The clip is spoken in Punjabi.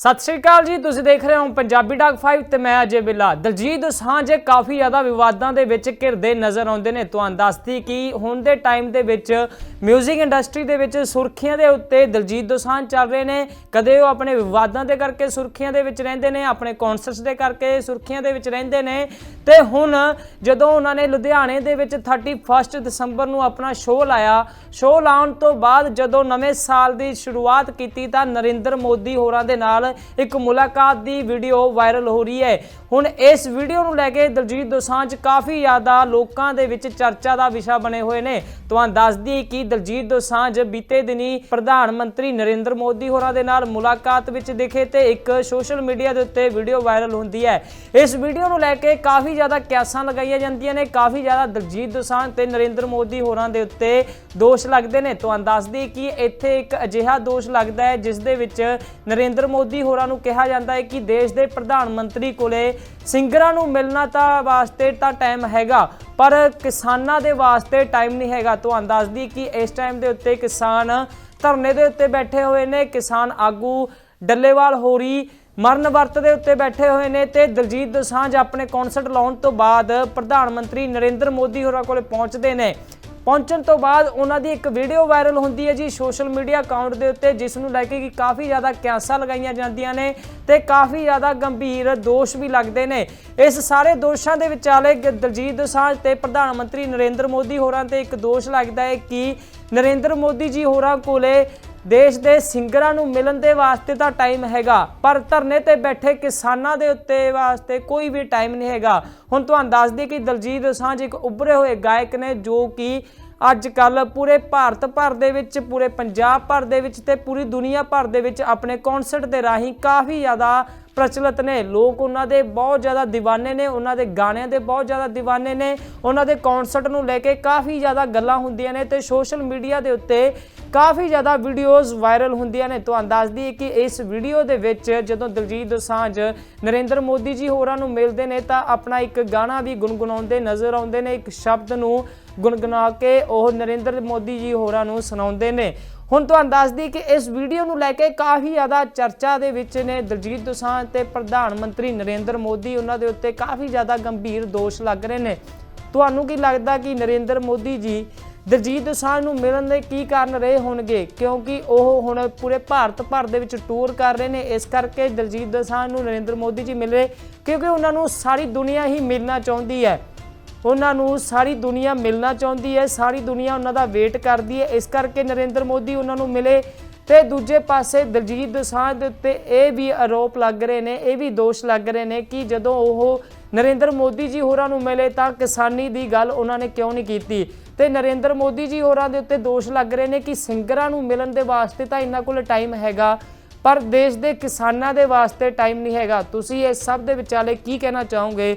ਸਤਿ ਸ਼੍ਰੀ ਅਕਾਲ ਜੀ, ਤੁਸੀਂ ਦੇਖ ਰਹੇ ਹੋ ਪੰਜਾਬੀ ਡਾਕ 5 ਤੇ ਮੈਂ ਅਜੇ ਬਿੱਲਾ। ਦਲਜੀਤ ਦੋਸਾਂਝ ਕਾਫੀ ਜ਼ਿਆਦਾ ਵਿਵਾਦਾਂ ਦੇ ਵਿੱਚ ਘਿਰਦੇ ਨਜ਼ਰ ਆਉਂਦੇ ਨੇ। ਤੁਹਾਨੂੰ ਦੱਸਦੀ ਕਿ ਹੁਣ ਦੇ ਟਾਈਮ ਦੇ ਵਿੱਚ 뮤직 ਇੰਡਸਟਰੀ ਦੇ ਵਿੱਚ ਸੁਰਖੀਆਂ ਦੇ ਉੱਤੇ ਦਲਜੀਤ ਦੋਸਾਂਝ ਚੱਲ ਰਹੇ ਨੇ। ਕਦੇ ਉਹ ਆਪਣੇ ਵਿਵਾਦਾਂ ਦੇ ਕਰਕੇ ਸੁਰਖੀਆਂ ਦੇ ਵਿੱਚ ਰਹਿੰਦੇ ਨੇ, ਆਪਣੇ ਕਨਸਰਟਸ ਦੇ ਕਰਕੇ ਸੁਰਖੀਆਂ ਦੇ ਵਿੱਚ ਰਹਿੰਦੇ ਨੇ। ਤੇ ਹੁਣ ਜਦੋਂ ਉਹਨਾਂ ਨੇ ਲੁਧਿਆਣੇ ਦੇ ਵਿੱਚ 31 ਦਸੰਬਰ ਨੂੰ ਆਪਣਾ ਸ਼ੋਅ ਲਾਇਆ ਸ਼ੋਅ ਲਾਉਣ ਤੋਂ ਬਾਅਦ ਜਦੋਂ ਨਵੇਂ ਸਾਲ ਦੀ ਸ਼ੁਰੂਆਤ ਕੀਤੀ ਤਾਂ ਨਰਿੰਦਰ ਮੋਦੀ ਹੋਰਾਂ ਦੇ ਨਾਲ ਇੱਕ ਮੁਲਾਕਾਤ ਦੀ ਵੀਡੀਓ ਵਾਇਰਲ ਹੋ ਰਹੀ ਹੈ। ਹੁਣ ਇਸ ਵੀਡੀਓ ਨੂੰ ਲੈ ਕੇ ਦਲਜੀਤ ਦੋਸਾਂਝ ਕਾਫੀ ਜ਼ਿਆਦਾ ਲੋਕਾਂ ਦੇ ਵਿੱਚ ਚਰਚਾ ਦਾ ਵਿਸ਼ਾ ਬਣੇ ਹੋਏ ਨੇ। ਤੁਹਾਨੂੰ ਦੱਸ ਦਈਏ ਕਿ ਦਲਜੀਤ ਦੋਸਾਂਝ ਬੀਤੇ ਦਿਨੀ ਪ੍ਰਧਾਨ ਮੰਤਰੀ ਨਰਿੰਦਰ ਮੋਦੀ ਹੋਰਾਂ ਦੇ ਨਾਲ ਮੁਲਾਕਾਤ ਵਿੱਚ ਦਿਖੇ ਤੇ ਇੱਕ ਸੋਸ਼ਲ ਮੀਡੀਆ ਦੇ ਉੱਤੇ ਵੀਡੀਓ ਵਾਇਰਲ ਹੁੰਦੀ ਹੈ। ਇਸ ਵੀਡੀਓ ਨੂੰ ਲੈ ਕੇ ਕਾਫੀ ਜ਼ਿਆਦਾ ਕਿਆਸਾਂ ਲਗਾਈਆਂ ਜਾਂਦੀਆਂ ਨੇ। ਕਾਫੀ ਜ਼ਿਆਦਾ ਦਲਜੀਤ ਦੋਸਾਂਝ ਤੇ ਨਰਿੰਦਰ ਮੋਦੀ ਹੋਰਾਂ ਦੇ ਉੱਤੇ ਦੋਸ਼ ਲੱਗਦੇ ਨੇ। ਤੁਹਾਨੂੰ ਦੱਸ ਦਈਏ ਕਿ ਇੱਥੇ ਇੱਕ ਅਜਿਹਾ ਦੋਸ਼ ਲੱਗਦਾ ਹੈ, ਜਿਸ ਦੇ ਵਿੱਚ ਨਰਿੰਦਰ ਮੋਦੀ ਹੋਰਾਂ ਨੂੰ ਕਿਹਾ ਜਾਂਦਾ ਹੈ ਕਿ ਦੇਸ਼ ਦੇ ਪ੍ਰਧਾਨ ਮੰਤਰੀ ਕੋਲੇ ਸਿੰਗਰਾਂ ਨੂੰ ਮਿਲਣਾ ਤਾਂ ਵਾਸਤੇ ਤਾਂ ਟਾਈਮ ਹੈਗਾ, ਪਰ ਕਿਸਾਨਾਂ ਦੇ ਵਾਸਤੇ ਟਾਈਮ ਨਹੀਂ ਹੈਗਾ। ਤੁਹਾਨੂੰ ਦੱਸ ਦਈਏ ਕਿ ਇਸ ਟਾਈਮ ਦੇ ਉੱਤੇ ਕਿਸਾਨ ਧਰਨੇ ਦੇ ਉੱਤੇ ਬੈਠੇ ਹੋਏ ਨੇ। ਕਿਸਾਨ ਆਗੂ ਡੱਲੇਵਾਲ ਹੋਰੀ ਮਰਨ ਵਰਤ ਦੇ ਉੱਤੇ ਬੈਠੇ ਹੋਏ ਨੇ ਤੇ ਦਲਜੀਤ ਦੋਸਾਂਝ ਆਪਣੇ ਕਨਸਰਟ ਲਾਉਣ ਤੋਂ ਬਾਅਦ ਪ੍ਰਧਾਨ ਮੰਤਰੀ ਨਰਿੰਦਰ ਮੋਦੀ ਹੋਰਾਂ ਕੋਲੇ ਪਹੁੰਚਦੇ ਨੇ। ਪਹੁੰਚਣ ਤੋਂ ਬਾਅਦ ਉਹਨਾਂ ਦੀ ਇੱਕ ਵੀਡੀਓ ਵਾਇਰਲ ਹੁੰਦੀ ਹੈ ਜੀ ਸੋਸ਼ਲ ਮੀਡੀਆ ਅਕਾਊਂਟ ਦੇ ਉੱਤੇ, ਜਿਸ ਨੂੰ ਲੈ ਕੇ ਕਿ ਕਾਫੀ ਜ਼ਿਆਦਾ ਕਿਆਸਾਂ ਲਗਾਈਆਂ ਜਾਂਦੀਆਂ ਨੇ ਤੇ ਕਾਫੀ ਜ਼ਿਆਦਾ ਗੰਭੀਰ ਦੋਸ਼ ਵੀ ਲੱਗਦੇ ਨੇ। ਇਸ ਸਾਰੇ ਦੋਸ਼ਾਂ ਦੇ ਵਿਚਾਲੇ ਦਲਜੀਤ ਦੋਸਾਂਝ ਤੇ ਪ੍ਰਧਾਨ ਮੰਤਰੀ ਨਰਿੰਦਰ ਮੋਦੀ ਹੋਰਾਂ ਤੇ ਇੱਕ ਦੋਸ਼ ਲੱਗਦਾ ਹੈ ਕਿ ਨਰਿੰਦਰ ਮੋਦੀ ਜੀ ਹੋਰਾਂ ਕੋਲੇ ਦੇਸ਼ ਦੇ ਸਿੰਗਰਾਂ ਨੂੰ ਮਿਲਣ ਦੇ ਵਾਸਤੇ ਤਾਂ ਟਾਈਮ ਹੈਗਾ, ਪਰ ਧਰਨੇ ਤੇ ਬੈਠੇ ਕਿਸਾਨਾਂ ਦੇ ਉੱਤੇ ਵਾਸਤੇ ਕੋਈ ਵੀ ਟਾਈਮ ਨਹੀਂ ਹੈਗਾ। ਹੁਣ ਤੁਹਾਨੂੰ ਦੱਸ ਦਈਏ ਕਿ ਦਲਜੀਤ ਦੋਸਾਂਝ ਇੱਕ ਉੱਭਰੇ ਹੋਏ ਗਾਇਕ ਨੇ ਜੋ ਕਿ ਅੱਜ ਕੱਲ ਪੂਰੇ ਭਾਰਤ ਭਰ ਦੇ ਵਿੱਚ, ਪੂਰੇ ਪੰਜਾਬ ਭਰ ਦੇ ਵਿੱਚ ਤੇ ਪੂਰੀ ਦੁਨੀਆ ਭਰ ਦੇ ਵਿੱਚ ਆਪਣੇ ਕਨਸਰਟ ਦੇ ਰਾਹੀਂ ਕਾਫੀ ਜ਼ਿਆਦਾ ਪ੍ਰਚਲਿਤ ਨੇ। ਲੋਕ ਉਹਨਾਂ ਦੇ ਬਹੁਤ ਜ਼ਿਆਦਾ دیਵਾਨੇ ਨੇ, ਉਹਨਾਂ ਦੇ ਗਾਣਿਆਂ ਦੇ ਬਹੁਤ ਜ਼ਿਆਦਾ دیਵਾਨੇ ਨੇ। ਉਹਨਾਂ ਦੇ ਕਨਸਰਟ ਨੂੰ ਲੈ ਕੇ ਕਾਫੀ ਜ਼ਿਆਦਾ ਗੱਲਾਂ ਹੁੰਦੀਆਂ ਨੇ ਤੇ ਸੋਸ਼ਲ ਮੀਡੀਆ ਦੇ ਉੱਤੇ ਕਾਫੀ ਜ਼ਿਆਦਾ ਵੀਡੀਓਜ਼ ਵਾਇਰਲ ਹੁੰਦੀਆਂ ਨੇ। ਤੁਹਾਨੂੰ ਦੱਸ ਦਈਏ ਕਿ ਇਸ ਵੀਡੀਓ ਦੇ ਵਿੱਚ ਜਦੋਂ ਦਿਲਜੀਤ ਦੋਸਾਂਝ, ਨਰਿੰਦਰ ਮੋਦੀ ਜੀ ਹੋਰਾਂ ਨੂੰ ਮਿਲਦੇ ਨੇ ਤਾਂ ਆਪਣਾ ਇੱਕ ਗਾਣਾ ਵੀ ਗੁੰਗੁਣਾਉਂਦੇ ਨਜ਼ਰ ਆਉਂਦੇ ਨੇ। ਇੱਕ ਸ਼ਬਦ ਨੂੰ ਗੁੰਗੁਣਾ ਕੇ ਉਹ ਨਰਿੰਦਰ ਮੋਦੀ ਜੀ ਹੋਰਾਂ ਨੂੰ ਸੁਣਾਉਂਦੇ ਨੇ। ਹੁਣ ਤੁਹਾਨੂੰ ਦੱਸ ਦਈਏ ਕਿ ਇਸ ਵੀਡੀਓ ਨੂੰ ਲੈ ਕੇ ਕਾਫੀ ਜ਼ਿਆਦਾ ਚਰਚਾ ਦੇ ਵਿੱਚ ਨੇ ਦਲਜੀਤ ਦੋਸਾਂਝ ਤੇ ਪ੍ਰਧਾਨ ਮੰਤਰੀ ਨਰਿੰਦਰ ਮੋਦੀ। ਉਹਨਾਂ ਦੇ ਉੱਤੇ ਕਾਫੀ ਜ਼ਿਆਦਾ ਗੰਭੀਰ ਦੋਸ਼ ਲੱਗ ਰਹੇ ਨੇ। ਤੁਹਾਨੂੰ ਕੀ ਲੱਗਦਾ ਕਿ ਨਰਿੰਦਰ ਮੋਦੀ ਜੀ, ਦਲਜੀਤ ਦੋਸਾਂਝ ਨੂੰ ਮਿਲਣ ਦੇ ਕੀ ਕਾਰਨ ਰਹੇ ਹੋਣਗੇ? ਕਿਉਂਕਿ ਉਹ ਹੁਣ ਪੂਰੇ ਭਾਰਤ ਭਰ ਦੇ ਵਿੱਚ ਟੂਰ ਕਰ ਰਹੇ ਨੇ। ਇਸ ਕਰਕੇ ਦਲਜੀਤ ਦੋਸਾਂਝ ਨੂੰ ਨਰਿੰਦਰ ਮੋਦੀ ਜੀ ਮਿਲ ਰਹੇ, ਕਿਉਂਕਿ ਉਹਨਾਂ ਨੂੰ ਸਾਰੀ ਦੁਨੀਆ ਹੀ ਮਿਲਣਾ ਚਾਹੁੰਦੀ ਹੈ। ਉਹਨਾਂ ਨੂੰ ਸਾਰੀ ਦੁਨੀਆ ਮਿਲਣਾ ਚਾਹੁੰਦੀ ਹੈ, ਸਾਰੀ ਦੁਨੀਆ ਉਹਨਾਂ ਦਾ ਵੇਟ ਕਰਦੀ ਹੈ। ਇਸ ਕਰਕੇ ਨਰਿੰਦਰ ਮੋਦੀ ਉਹਨਾਂ ਨੂੰ ਮਿਲੇ ਤੇ ਦੂਜੇ ਪਾਸੇ ਦਲਜੀਤ ਦੋਸਾਂਝ ਦੇ ਉੱਤੇ ਇਹ ਵੀ ਆਰੋਪ ਲੱਗ ਰਹੇ ਨੇ, ਇਹ ਵੀ ਦੋਸ਼ ਲੱਗ ਰਹੇ ਨੇ ਕਿ ਜਦੋਂ ਉਹ ਨਰਿੰਦਰ ਮੋਦੀ ਜੀ ਹੋਰਾਂ ਨੂੰ ਮਿਲੇ ਤਾਂ ਕਿਸਾਨੀ ਦੀ ਗੱਲ ਉਹਨਾਂ ਨੇ ਕਿਉਂ ਨਹੀਂ ਕੀਤੀ? ਤੇ ਨਰਿੰਦਰ ਮੋਦੀ ਜੀ ਹੋਰਾਂ ਦੇ ਉੱਤੇ ਦੋਸ਼ ਲੱਗ ਰਹੇ ਨੇ ਕਿ ਸਿੰਗਰਾਂ ਨੂੰ ਮਿਲਣ ਦੇ ਵਾਸਤੇ ਤਾਂ ਇਹਨਾਂ ਕੋਲ ਟਾਈਮ ਹੈਗਾ, ਪਰ ਦੇਸ਼ ਦੇ ਕਿਸਾਨਾਂ ਦੇ ਵਾਸਤੇ ਟਾਈਮ ਨਹੀਂ ਹੈਗਾ। ਤੁਸੀਂ ਇਸ ਸਭ ਦੇ ਵਿਚਾਲੇ ਕੀ ਕਹਿਣਾ ਚਾਹੋਗੇ?